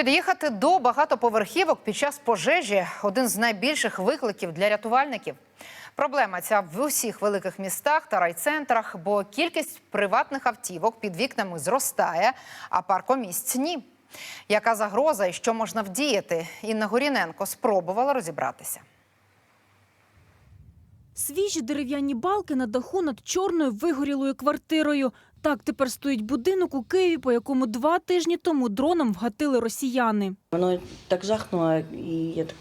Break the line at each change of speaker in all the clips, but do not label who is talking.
Під'їхати до багатоповерхівок під час пожежі один з найбільших викликів для рятувальників. Проблема ця в усіх великих містах та райцентрах, бо кількість приватних автівок під вікнами зростає, а паркомісць ні. Яка загроза і що можна вдіяти? Інна Горіненко спробувала розібратися.
Свіжі дерев'яні балки на даху над чорною вигорілою квартирою. Так тепер стоїть будинок у Києві, по якому два тижні тому дроном вгатили росіяни.
Воно так жахнуло, і я так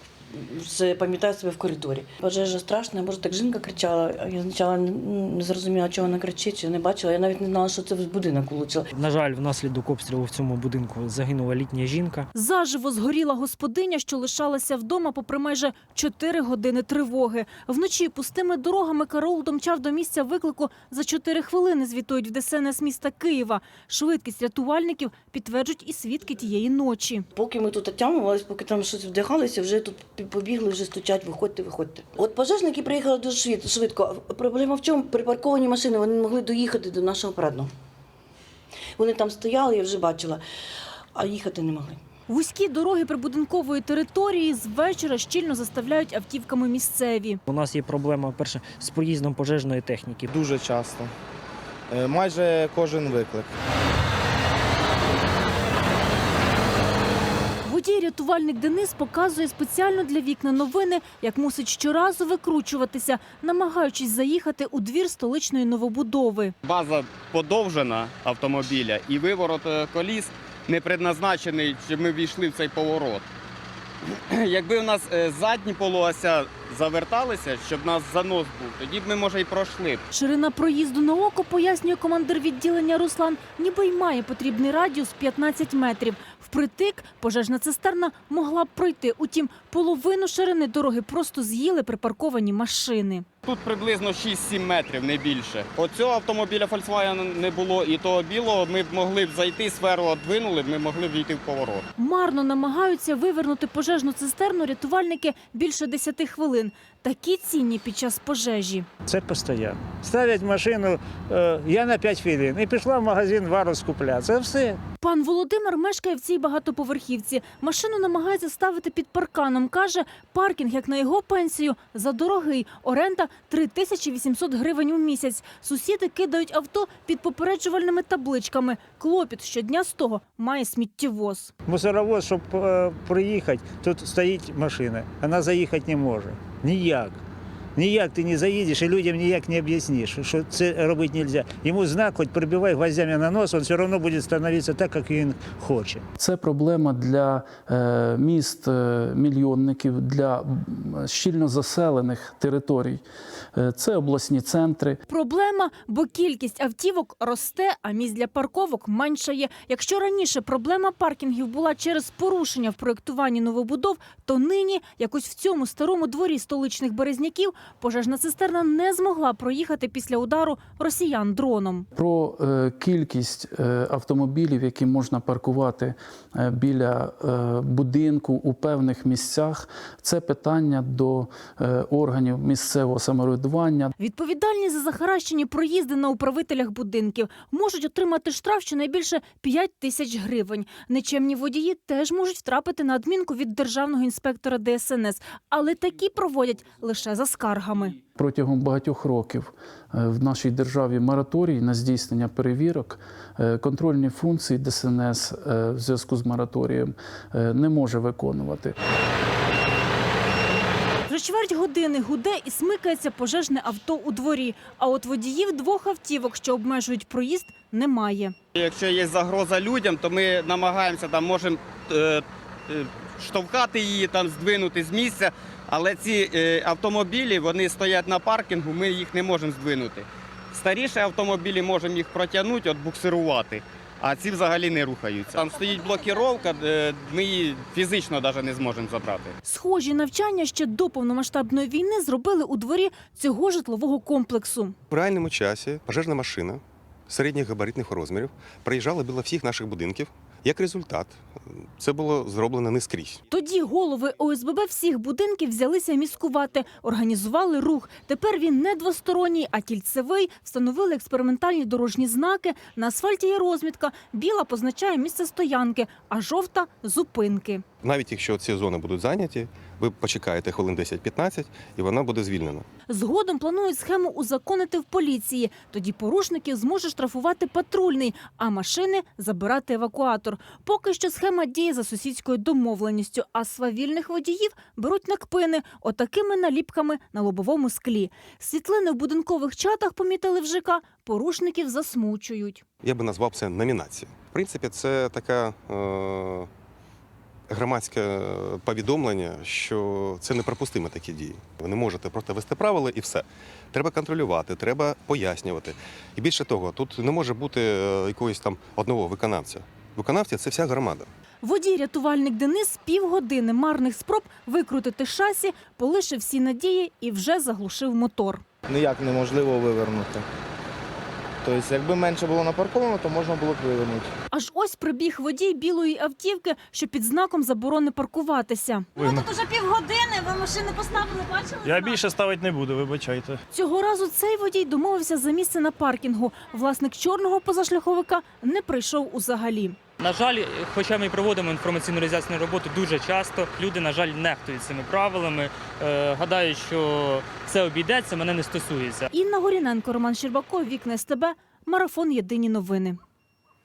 пам'ятаю себе в коридорі. Пожежа страшна, може так жінка кричала. Я спочатку не зрозуміла, чого вона кричить, чи не бачила. Я навіть не знала, що це в будинок влучило.
На жаль, внаслідок обстрілу в цьому будинку загинула літня жінка.
Заживо згоріла господиня, що лишалася вдома попри майже 4 години тривоги. Вночі пустими дорогами караул домчав до місця виклику за 4 хвилини, звітують в ДСНС міста Києва. Швидкість рятувальників підтверджують і свідки тієї ночі.
Поки ми тут отямувалися, поки там щось вдягалися, вже тут побігли, вже стучать, виходьте, виходьте. От пожежники приїхали дуже швидко. Проблема в чому? Припарковані машини, вони не могли доїхати до нашого парадного. Вони там стояли, я вже бачила, а їхати не могли.
Вузькі дороги прибудинкової території з вечора щільно заставляють автівками місцеві.
У нас є проблема перше з проїздом пожежної техніки.
Дуже часто. Е, Майже кожен виклик.
Водій-рятувальник Денис показує спеціально для вікна новини, як мусить щоразу викручуватися, намагаючись заїхати у двір столичної новобудови.
База подовжена автомобіля і виворот е, коліс не предназначений, щоб ми війшли в цей поворот. Якби у нас е, задні полуося заверталися, щоб нас занос був, тоді б ми, може, і пройшли.
Ширина проїзду на око, пояснює командир відділення Руслан, ніби й має потрібний радіус 15 метрів. Впритик пожежна цистерна могла б пройти. Утім, половину ширини дороги просто з'їли припарковані машини.
Тут приблизно 6-7 метрів, не більше. Оцього автомобіля Volkswagen не було, і того білого ми б могли б зайти, сферу одвинули, ми могли б війти в поворот.
Марно намагаються вивернути пожежну цистерну рятувальники більше 10 хвилин. Такі цінні під час пожежі.
Це постійно. Ставлять машину, е, я на 5 хвилин, і пішла в магазин вару скупляти. Це все.
Пан Володимир мешкає в цій багатоповерхівці. Машину намагається ставити під парканом. Каже, паркінг, як на його пенсію, задорогий. Оренда 3800 гривень у місяць. Сусіди кидають авто під попереджувальними табличками. Клопіт щодня з того має сміттєвоз.
Мусоровоз, щоб е, приїхати, тут стоїть машина. Вона заїхати не може. Ніяк. Ніяк ти не заїдеш і людям ніяк не об'ясниш, що це робити не можна. Йому знак, хоч прибивай гвоздями на нос, він все одно буде становитися так, як він хоче.
Це проблема для е, міст е, мільйонників, для щільно заселених територій. Е, Це обласні центри.
Проблема, бо кількість автівок росте, а місць для парковок меншає. Якщо раніше проблема паркінгів була через порушення в проєктуванні новобудов, то нині, якось в цьому старому дворі столичних березняків, пожежна цистерна не змогла проїхати після удару росіян дроном.
Про е, кількість е, автомобілів, які можна паркувати е, біля будинку у певних місцях, це питання до органів місцевого самоврядування.
Відповідальні за захаращені проїзди на управителях будинків можуть отримати штраф щонайбільше 5 тисяч гривень. Нечемні водії теж можуть втрапити на адмінку від державного інспектора ДСНС, але такі проводять лише за скаргами.
Протягом багатьох років е, в нашій державі мораторій на здійснення перевірок, Е, контрольні функції ДСНС е, в зв'язку з мораторієм не може виконувати.
Вже чверть години гуде і смикається пожежне авто у дворі. А от водіїв двох автівок, що обмежують проїзд, немає.
Якщо є загроза людям, то ми намагаємося там, можемо е, е, штовхати її, там, здвинути з місця. Але ці е, автомобілі вони стоять на паркінгу, ми їх не можемо здвинути. Старіші автомобілі можемо їх протягнути, от буксирувати, а ці взагалі не рухаються. Там стоїть блокіровка, е, ми її фізично навіть не зможемо забрати.
Схожі навчання ще до повномасштабної війни зробили у дворі цього житлового комплексу.
В реальному часі пожежна машина середніх габаритних розмірів проїжджала біля всіх наших будинків Як результат, це було зроблено не скрізь.
Тоді голови ОСББ всіх будинків взялися міскувати, організували рух. Тепер він не двосторонній, а кільцевий. Встановили експериментальні дорожні знаки. На асфальті є розмітка. Біла позначає місце стоянки, а жовта зупинки.
Навіть якщо ці зони будуть зайняті, ви почекаєте хвилин 10-15 і вона буде звільнена.
Згодом планують схему узаконити в поліції. Тоді порушників зможе штрафувати патрульний, а машини забирати евакуатор. Поки що схема діє за сусідською домовленістю, а свавільних водіїв беруть на кпини отакими наліпками на лобовому склі. Світлини в будинкових чатах помітили в ЖК, порушників засмучують.
Я би назвав це номінація. В принципі, це така е, громадське повідомлення, що це неприпустимо такі дії. Ви не можете просто вести правила і все. Треба контролювати, треба пояснювати. І більше того, тут не може бути е, якогось там одного виконавця. Виконавці це вся громада.
Водій-рятувальник Денис півгодини марних спроб викрутити шасі, полишив всі надії і вже заглушив мотор.
Ніяк неможливо вивернути. Тобто, якби менше було напарковано, то можна було б вивернути.
Аж ось прибіг водій білої автівки, що під знаком заборони паркуватися.
Ну тут уже півгодини, ви машини поставили, бачили?
Я більше ставити не буду, вибачайте.
Цього разу цей водій домовився за місце на паркінгу. Власник чорного позашляховика не прийшов узагалі.
На жаль, хоча ми проводимо інформаційну роз'яснену роботу дуже часто, люди, на жаль, нехтують цими правилами. Е, гадають, що це обійдеться, мене не стосується.
Інна Горіненко, Роман Щербаков, Вікна тебе. Марафон Єдині новини.